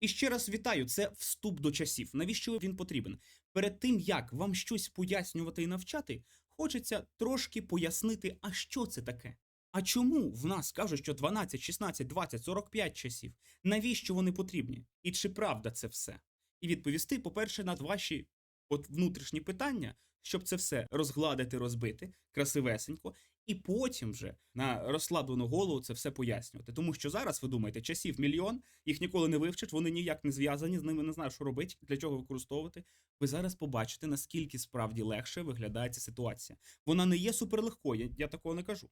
І ще раз вітаю, це вступ до часів. Навіщо він потрібен? Перед тим як вам щось пояснювати і навчати, хочеться трошки пояснити, а що це таке. А чому в нас кажуть, що 12, 16, 20, 45 часів? Навіщо вони потрібні? І чи правда це все? І відповісти, по-перше, на ваші от внутрішні питання, щоб це все розгладити, розбити красивесенько, і потім вже на розслаблену голову це все пояснювати. Тому що зараз ви думаєте, часів мільйон, їх ніколи не вивчать, вони ніяк не зв'язані, з ними не знають, що робити, для чого використовувати. Ви зараз побачите, наскільки справді легше виглядає ця ситуація. Вона не є суперлегкою, я такого не кажу.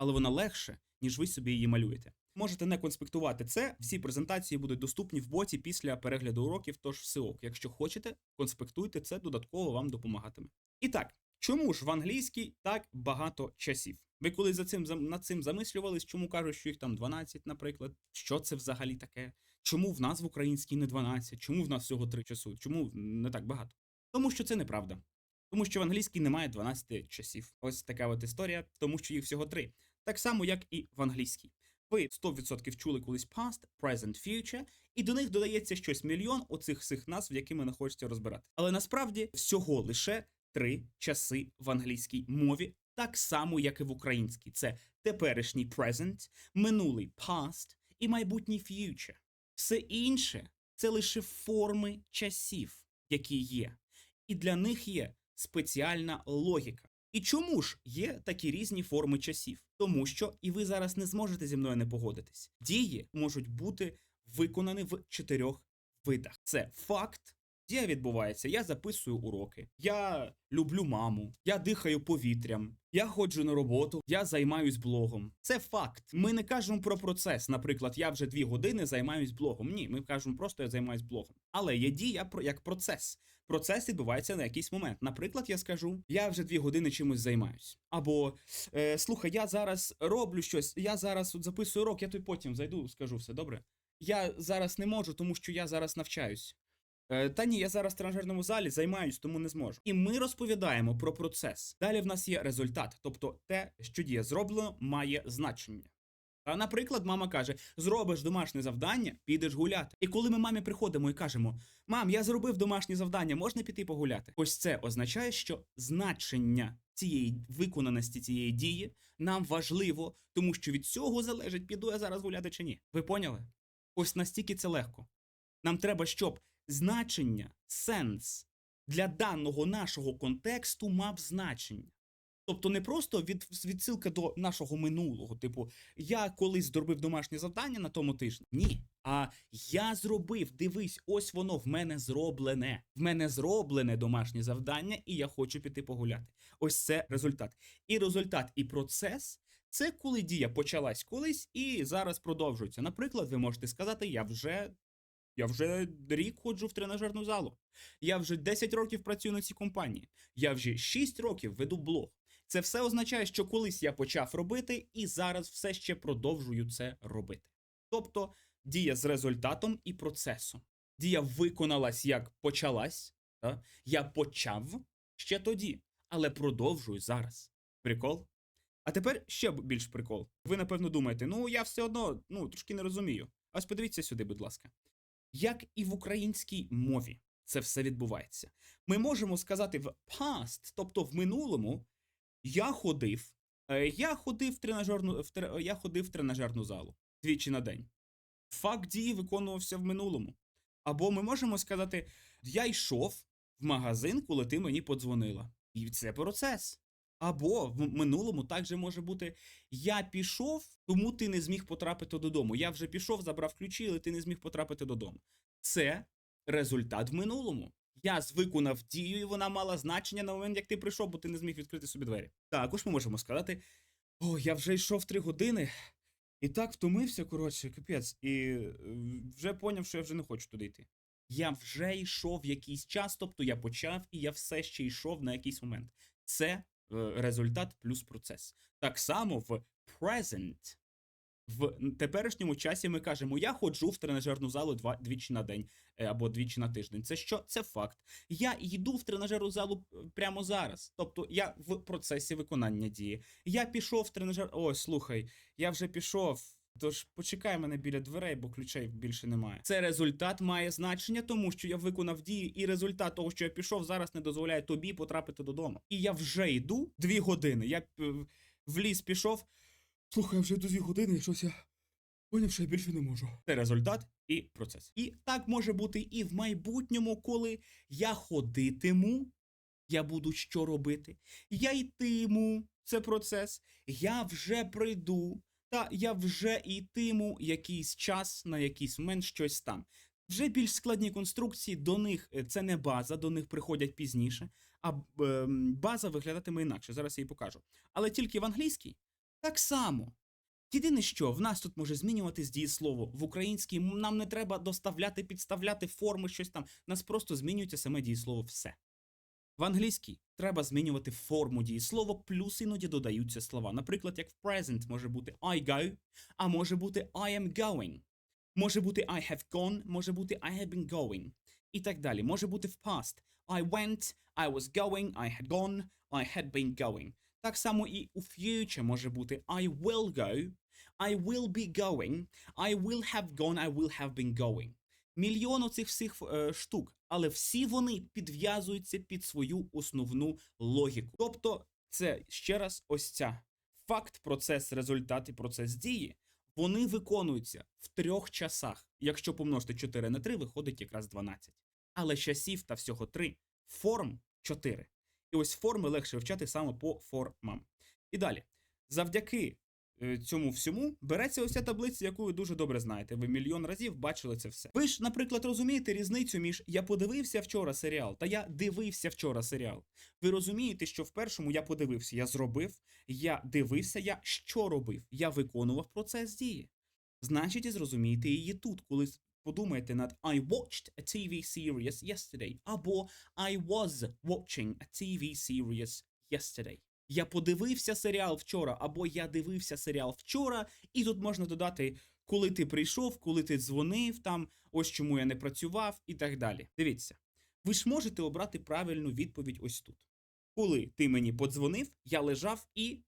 Але вона легше, ніж ви собі її малюєте. Можете не конспектувати це. Всі презентації будуть доступні в боті після перегляду уроків, тож все ок. Якщо хочете, конспектуйте це, додатково вам допомагатиме. І так, чому ж в англійській так багато часів? Ви коли за цим над цим замислювались, чому кажуть, що їх там 12, наприклад? Що це взагалі таке? Чому в нас в українській не 12? Чому в нас всього 3 часу? Чому не так багато? Тому що це неправда. Тому що в англійській немає 12 часів. Ось така от історія, тому що їх всього 3. Так само, як і в англійській. Ви 100% чули колись past, present, future, і до них додається щось мільйон оцих всіх назв, якими не хочеться розбирати. Але насправді всього лише три часи в англійській мові, так само, як і в українській. Це теперішній present, минулий past і майбутній future. Все інше це лише форми часів, які є. І для них є спеціальна логіка. І чому ж є такі різні форми часів? Тому що і ви зараз не зможете зі мною не погодитись. Дії можуть бути виконані в чотирьох видах: це факт. Дія відбувається, я записую уроки, я люблю маму, я дихаю повітрям, я ходжу на роботу, я займаюсь блогом. Це факт. Ми не кажемо про процес. Наприклад, я вже дві години займаюсь блогом. Ні, ми кажемо просто я займаюсь блогом. Але є дія про як процес. Процес відбувається на якийсь момент. Наприклад, я скажу, я вже дві години чимось займаюсь. Або е, слухай, я зараз роблю щось, я зараз от записую урок, я тобі потім зайду, скажу все добре. Я зараз не можу, тому що я зараз навчаюсь. Е, Та ні, я зараз в тренажерному залі займаюсь, тому не зможу. І ми розповідаємо про процес. Далі в нас є результат, тобто те, що діє зроблено, має значення. А, наприклад, мама каже: зробиш домашнє завдання, підеш гуляти. І коли ми мамі приходимо і кажемо: Мам, я зробив домашнє завдання, можна піти погуляти? Ось це означає, що значення цієї виконаності цієї дії нам важливо, тому що від цього залежить, піду я зараз гуляти чи ні. Ви поняли? Ось настільки це легко. Нам треба, щоб значення, сенс для даного нашого контексту мав значення. Тобто не просто від, відсилка до нашого минулого, типу, я колись зробив домашнє завдання на тому тижні. Ні. А я зробив, дивись, ось воно в мене зроблене. В мене зроблене домашнє завдання, і я хочу піти погуляти. Ось це результат. І результат, і процес це коли дія почалась колись і зараз продовжується. Наприклад, ви можете сказати, я вже. Я вже рік ходжу в тренажерну залу. Я вже 10 років працюю на цій компанії. Я вже 6 років веду блог. Це все означає, що колись я почав робити, і зараз все ще продовжую це робити. Тобто дія з результатом і процесом. Дія виконалась як почалась. Та? Я почав ще тоді, але продовжую зараз. Прикол? А тепер ще більш прикол. Ви напевно думаєте, ну я все одно ну, трошки не розумію. Ось подивіться сюди, будь ласка. Як і в українській мові це все відбувається. Ми можемо сказати в past, тобто в минулому, я ходив. е, Я ходив в тренажерну, в я ходив в тренажерну залу двічі на день. Факт дії виконувався в минулому. Або ми можемо сказати: я йшов в магазин, коли ти мені подзвонила. І це процес. Або в минулому також може бути: я пішов, тому ти не зміг потрапити додому. Я вже пішов, забрав ключі, але ти не зміг потрапити додому. Це результат в минулому. Я виконав дію, і вона мала значення на момент, як ти прийшов, бо ти не зміг відкрити собі двері. Також ми можемо сказати: о, я вже йшов три години, і так втомився, коротше, капець, і е, вже поняв, що я вже не хочу туди йти. Я вже йшов якийсь час, тобто я почав, і я все ще йшов на якийсь момент. Це результат плюс процес. Так само в present. В теперішньому часі ми кажемо: я ходжу в тренажерну залу два двічі на день е, або двічі на тиждень. Це що? Це факт. Я йду в тренажерну залу е, прямо зараз. Тобто я в процесі виконання дії. Я пішов в тренажер. Ой, слухай, я вже пішов. Тож почекай мене біля дверей, бо ключей більше немає. Це результат має значення, тому що я виконав дії, і результат того, що я пішов, зараз не дозволяє тобі потрапити додому. І я вже йду дві години. Я е, в ліс пішов. Слухай, я вже йду дві години, і щось я поняв, що я більше не можу. Це результат і процес. І так може бути і в майбутньому, коли я ходитиму, я буду що робити. Я йтиму, це процес. Я вже прийду, та я вже йтиму якийсь час на якийсь момент щось там. Вже більш складні конструкції, до них е, це не база, до них приходять пізніше, а ем, база виглядатиме інакше. Зараз я її покажу. Але тільки в англійській так само. Єдине, що в нас тут може змінюватись дієслово. В українській нам не треба доставляти, підставляти форми, щось там. Нас просто змінюється саме дієслово все. В англійській треба змінювати форму дієслова, плюс іноді додаються слова. Наприклад, як в present може бути I go, а може бути I am going. Може бути I have gone, може бути I have been going. І так далі. Може бути в past. I went, I was going, I had gone, I had been going. Так само і у future може бути I will go, I will be going, I will have gone, I will have been going. Мільйон оцих всіх е, штук, але всі вони підв'язуються під свою основну логіку. Тобто, це ще раз ось ця факт, процес, результат і процес дії. Вони виконуються в трьох часах. Якщо помножити 4 на 3, виходить якраз 12. Але часів та всього 3, форм 4. І ось форми легше вивчати саме по формам. І далі, завдяки цьому всьому береться ось ця таблиця, яку ви дуже добре знаєте. Ви мільйон разів бачили це все. Ви ж, наприклад, розумієте різницю між я подивився вчора серіал та я дивився вчора серіал. Ви розумієте, що в першому я подивився, я зробив, я дивився, я що робив? Я виконував процес дії. Значить, і зрозумієте її тут, коли подумаєте над I watched a TV series yesterday або I was watching a TV series yesterday. Я подивився серіал вчора, або я дивився серіал вчора, і тут можна додати, коли ти прийшов, коли ти дзвонив там, ось чому я не працював, і так далі. Дивіться, ви ж можете обрати правильну відповідь ось тут. Коли ти мені подзвонив, я лежав і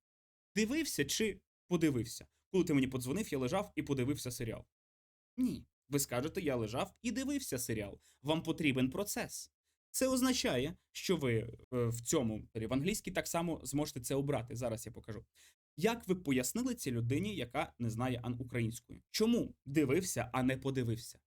дивився чи подивився. Коли ти мені подзвонив, я лежав і подивився серіал. Ні. Ви скажете, я лежав і дивився серіал. Вам потрібен процес. Це означає, що ви е, в цьому в англійській так само зможете це обрати. Зараз я покажу. Як ви пояснили цій людині, яка не знає української? Чому дивився, а не подивився?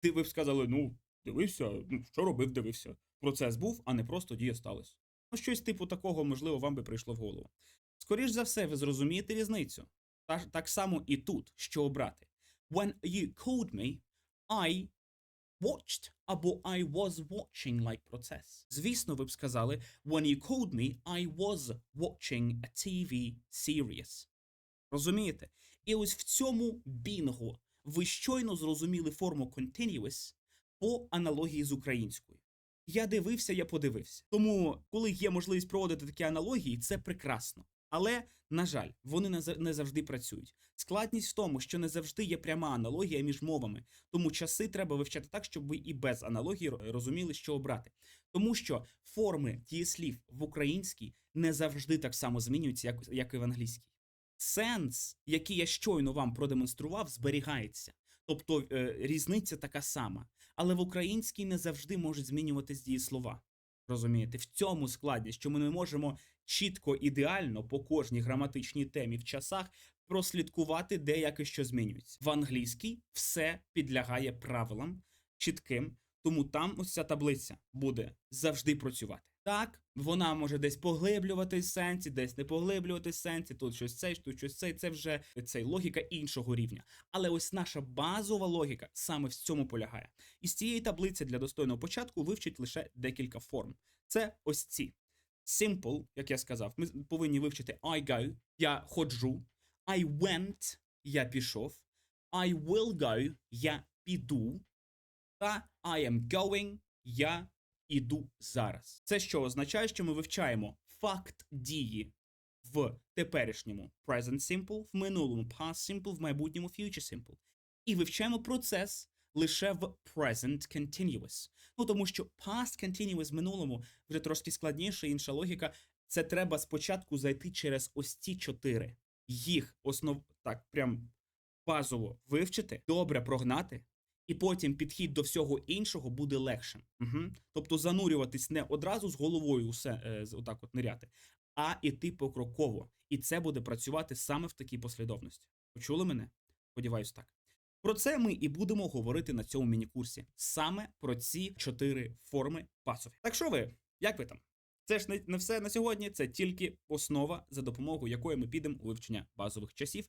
Ти ви б сказали, ну, дивився, ну, що робив, дивився. Процес був, а не просто дія сталася. Ну, щось типу такого, можливо, вам би прийшло в голову. Скоріш за все, ви зрозумієте різницю. Та, так само і тут, що обрати. When you called me, I watched або I was watching like процес. Звісно, ви б сказали, when you called me, I was watching a TV series. Розумієте? І ось в цьому бінго ви щойно зрозуміли форму continuous по аналогії з українською. Я дивився, я подивився. Тому, коли є можливість проводити такі аналогії, це прекрасно. Але, на жаль, вони не за- не завжди працюють. Складність в тому, що не завжди є пряма аналогія між мовами, тому часи треба вивчати так, щоб ви і без аналогії розуміли, що обрати. Тому що форми дієслів в українській не завжди так само змінюються, як, як і в англійській. Сенс, який я щойно вам продемонстрував, зберігається. Тобто е, різниця така сама. Але в українській не завжди можуть змінюватись дієслова. Розумієте, в цьому складність, що ми не можемо чітко ідеально по кожній граматичній темі в часах прослідкувати, де як і що змінюється. В англійській все підлягає правилам чітким, тому там ось ця таблиця буде завжди працювати. Так, вона може десь поглиблюватись в сенсі, десь не поглиблюватись в сенсі, тут щось цей, тут щось цей, це вже цей логіка іншого рівня. Але ось наша базова логіка саме в цьому полягає. Із цієї таблиці для достойного початку вивчить лише декілька форм. Це ось ці. Simple, як я сказав, ми повинні вивчити I go, я ходжу, I went, я пішов, I will go, я піду, та I am going, я іду зараз. Це що означає, що ми вивчаємо факт дії в теперішньому present simple, в минулому past simple, в майбутньому future simple. І вивчаємо процес лише в present continuous. Ну тому що past continuous в минулому вже трошки складніше, інша логіка. Це треба спочатку зайти через ось ці чотири. Їх основ так, прям базово вивчите, добре прогнати, і потім підхід до всього іншого буде легшим. Угу. Тобто занурюватись не одразу з головою усе е, отак от ниряти, а іти покроково. І це буде працювати саме в такій послідовності. Почули мене? Сподіваюсь, так. Про це ми і будемо говорити на цьому міні-курсі. Саме про ці чотири форми пасові. Так що ви, як ви там? Це ж не, все на сьогодні, це тільки основа, за допомогою якої ми підемо у вивчення базових часів